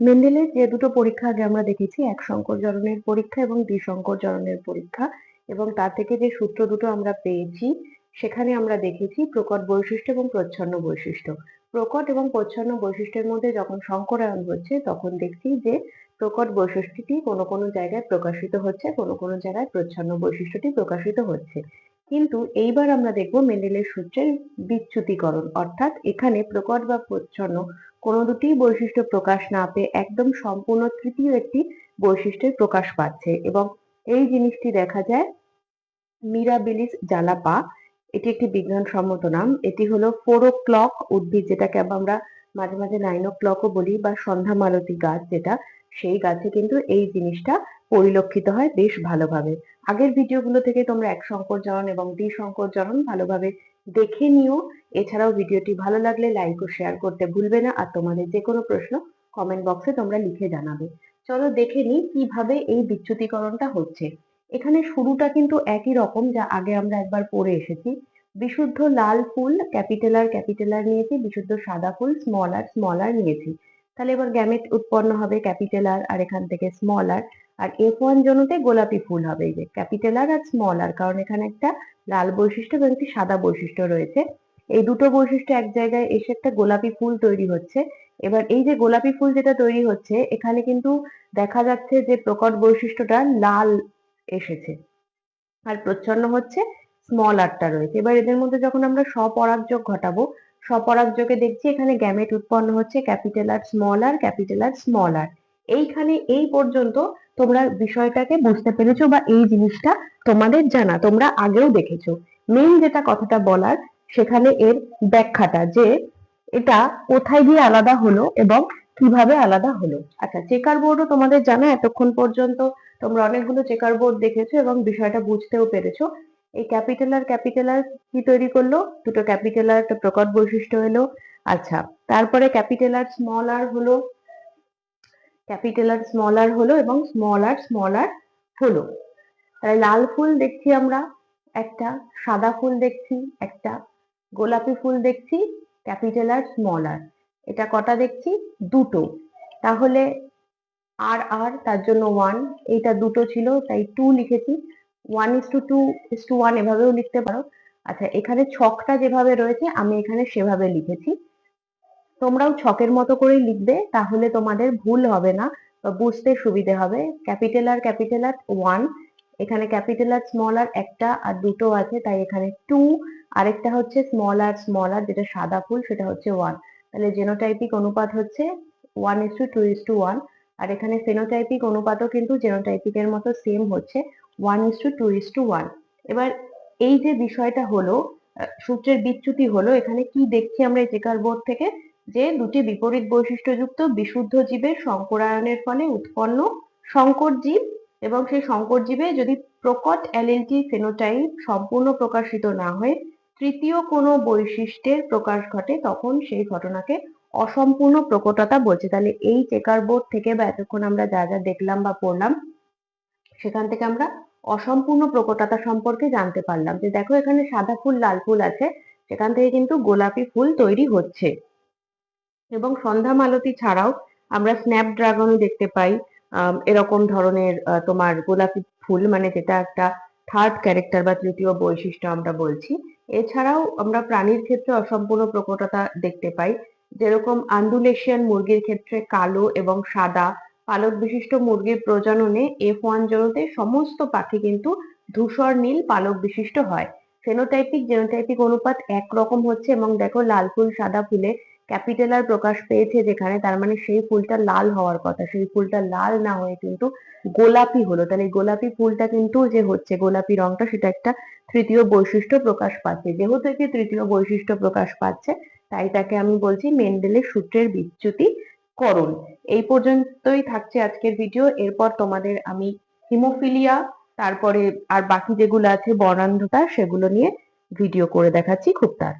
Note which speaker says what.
Speaker 1: মেন্ডেলের যে দুটো পরীক্ষা আগে আমরা দেখেছি, এক সংকরজননের পরীক্ষা এবং দ্বিসংকরজননের পরীক্ষা, এবং তার থেকে যে সূত্র দুটো আমরা পেয়েছি, সেখানে আমরা দেখেছি প্রকট বৈশিষ্ট্য এবং প্রচ্ছন্ন বৈশিষ্ট্য। প্রকট এবং প্রচ্ছন্ন বৈশিষ্ট্যের মধ্যে যখন সংকরায়ন হচ্ছে, তখন দেখছি যে প্রকট বৈশিষ্ট্যটি কোনো কোনো জায়গায় প্রকাশিত হচ্ছে, কোনো কোনো জায়গায় প্রচ্ছন্ন বৈশিষ্ট্যটি প্রকাশিত হচ্ছে। কিন্তু এইবার আমরা দেখব মেন্ডেলের সূত্রের বিচ্যুতিকরণ। অর্থাৎ এখানে প্রকট বা প্রচ্ছন্ন কোনো দুটি বৈশিষ্ট্য প্রকাশ না পেয়ে একদম সম্পূর্ণ তৃতীয় একটি বৈশিষ্ট্যের প্রকাশ পাচ্ছে এবং এই জিনিসটি দেখা যায় মিরাবিলিস জালাপা। এটি একটি বিজ্ঞানসম্মত নাম। এটি হলো ফোর ও ক্লক উদ্ভিদ, যেটাকে আমরা মাঝে মাঝে নাইন ও ক্লকও বলি বা সন্ধ্যা মালতী গাছ, যেটা সেই গাছে কিন্তু এই জিনিসটা পরিলক্ষিত হয় বেশ ভালোভাবে। আগের ভিডিওগুলো থেকে তোমরা এক সংকর জনন এবং দ্বি সংকর জনন ভালোভাবে দেখে নিও। এছাড়াও ভিডিওটি ভালো লাগলে লাইক ও শেয়ার করতে ভুলবে না। আর তোমাদের যে কোনো প্রশ্ন কমেন্ট বক্সে তোমরা লিখে জানাবে। চলো দেখে নিই কীভাবে এই বিচ্যুতিকরণটা হচ্ছে। এখানে শুরুটা কিন্তু একই রকম যা আগে আমরা একবার পড়ে এসেছি। বিশুদ্ধ লাল ফুল ক্যাপিটাল আর নিয়েছি, বিশুদ্ধ সাদা ফুল স্মল আর স্মল আর নিয়েছি। তাহলে এবার গ্যামেট উৎপন্ন হবে ক্যাপিটাল আর আর এখান থেকে small R R F one জনুতে গোলাপি ফুল হবে এই যে ক্যাপিটাল আর আর স্মল আর কারণ এখানে একটা লাল বৈশিষ্ট্য এবং একটি সাদা বৈশিষ্ট্য রয়েছে। এই দুটো বৈশিষ্ট্য এক জায়গায় এসে একটা গোলাপি ফুল তৈরি হচ্ছে। এবার এই যে গোলাপি ফুল যেটা তৈরি হচ্ছে, এখানে কিন্তু দেখা যাচ্ছে যে প্রকট বৈশিষ্ট্যটা লাল এসেছে। আর প্রচ্ছন্ন হচ্ছে স্মল আরটা রয়েছে। এবার এদের মধ্যে যখন আমরা স্বপরাগযোগ ঘটাবো স্বপরাগযোগে দেখছি এখানে গ্যামেট উৎপন্ন হচ্ছে capital R small R capital R small R এইখানে এই পর্যন্ত তোমরা বিষয়টাকে বুঝতে পেরেছ বা এই জিনিসটা তোমাদের জানা, তোমরা আগেও দেখেছ। মেইন যেটা কথাটা বলার, সেখানে এর ব্যাখ্যাটা যে এটা কোথায় গিয়ে আলাদা হলো এবং কীভাবে আলাদা হলো। আচ্ছা চেকার বোর্ডও তোমাদের জানা এতক্ষণ পর্যন্ত, তোমরা অনেকগুলো চেকার বোর্ড দেখেছ এবং বিষয়টা বুঝতেও পেরেছ। এই ক্যাপিটাল আর ক্যাপিটাল আর কি তৈরি করল? দুটো ক্যাপিটাল আর একটা প্রকট বৈশিষ্ট্য হলো আচ্ছা তারপরে ক্যাপিটাল আর স্মল আর হলো। ক্যাপিটাল আর স্মল আর হলো এবং স্মল আর স্মল আর হলো। তাহলে লাল ফুল দেখছি আমরা, একটা সাদা ফুল দেখছি, একটা গোলাপি ফুল দেখছি ক্যাপিটাল আর স্মল আর এটা কটা দেখছি? দুটো। তাহলে আর আর তার জন্য ওয়ান এইটা দুটো ছিল, তাই টু লিখেছি। One is to two is to one এভাবেও লিখতে পারো। আচ্ছা এখানে ছকটা যেভাবে রয়েছে, আমি এখানে সেভাবে লিখেছি। তোমরাও ছকের মতো করেই লিখবে, তাহলে তোমাদের ভুল হবে না বুঝতে সুবিধে হবে। Capital R capital R one এখানে ক্যাপিটাল আর স্মল আর একটা আর দুটো আছে, তাই এখানে টু আরেকটা হচ্ছে স্মল আর স্মল আর, যেটা সাদা ফুল, সেটা হচ্ছে ওয়ান তাহলে জেনোটাইপিক অনুপাত হচ্ছে one is to two is to one আর এখানে ফেনোটাইপিক অনুপাতও কিন্তু জেনোটাইপিকের মতো সেম হচ্ছে। One is to two is to one এবার এই যে বিষয়টা হলো সূত্রের বিচ্যুতি হলো, এখানে কি দেখছি আমরা এই চেকার বোর্ড থেকে? যে দুটি বিপরীত বৈশিষ্ট্যযুক্ত বিশুদ্ধ জীবের সংকরায়নের ফলে উৎপন্ন সংকর জীব এবং সেই সংকর জীবে যদি প্রকট অ্যালিলটি ফেনোটাইপ সম্পূর্ণ প্রকাশিত না হয়ে, তৃতীয় কোনো বৈশিষ্ট্যের প্রকাশ ঘটে, তখন সেই ঘটনাকে অসম্পূর্ণ প্রকটতা বলছে। তাহলে এই চেকার বোর্ড থেকে বা এতক্ষণ আমরা যা যা দেখলাম বা পড়লাম, সেখান থেকে আমরা অসম্পূর্ণ প্রকটতা সম্পর্কে জানতে পারলাম। যে দেখো এখানে সাদা ফুল, লাল ফুল আছে। সেখান থেকে কিন্তু গোলাপি ফুল তৈরি হচ্ছে। এবং সন্ধ্যা মালতী ছাড়াও আমরা স্ন্যাপড্রাগনও দেখতে পাই। এরকম ধরনের তোমার গোলাপি ফুল মানে যেটা একটা থার্ড ক্যারেক্টার বা তৃতীয় বৈশিষ্ট্য আমরা বলছি। এছাড়াও আমরা প্রাণীর ক্ষেত্রে অসম্পূর্ণ প্রকটতা দেখতে পাই। যেরকম আন্দুলেশিয়ান মুরগির ক্ষেত্রে কালো এবং সাদা পালক বিশিষ্ট মুরগির প্রজননে এফ ওয়ান জনুতে সমস্ত পাখি কিন্তু ধূসর নীল পালক বিশিষ্ট হয়। ফেনোটাইপিক জেনোটাইপিক অনুপাত একরকম হচ্ছে এবং দেখো লাল ফুল, সাদা ফুলে ক্যাপিটাল আর প্রকাশ পেয়েছে যেখানে, তার মানে সেই ফুলটা লাল হওয়ার কথা। সেই ফুলটা লাল না হয়ে কিন্তু গোলাপি হলো। তাহলে গোলাপি ফুলটা কিন্তু যে হচ্ছে, গোলাপি রংটা সেটা একটা তৃতীয় বৈশিষ্ট্য প্রকাশ পাচ্ছে। যেহেতু একটি তৃতীয় বৈশিষ্ট্য প্রকাশ পাচ্ছে, তাই তাকে আমি বলছি মেন্ডেলের সূত্রের বিচ্যুতি। করণ এই পর্যন্তই থাকছে আজকের ভিডিও এরপর তোমাদের আমি হিমোফিলিয়া তারপরে আর বাকি যেগুলো আছে বর্ণান্ধতা সেগুলো নিয়ে ভিডিও করে দেখাচ্ছি খুব তাড়াতাড়ি।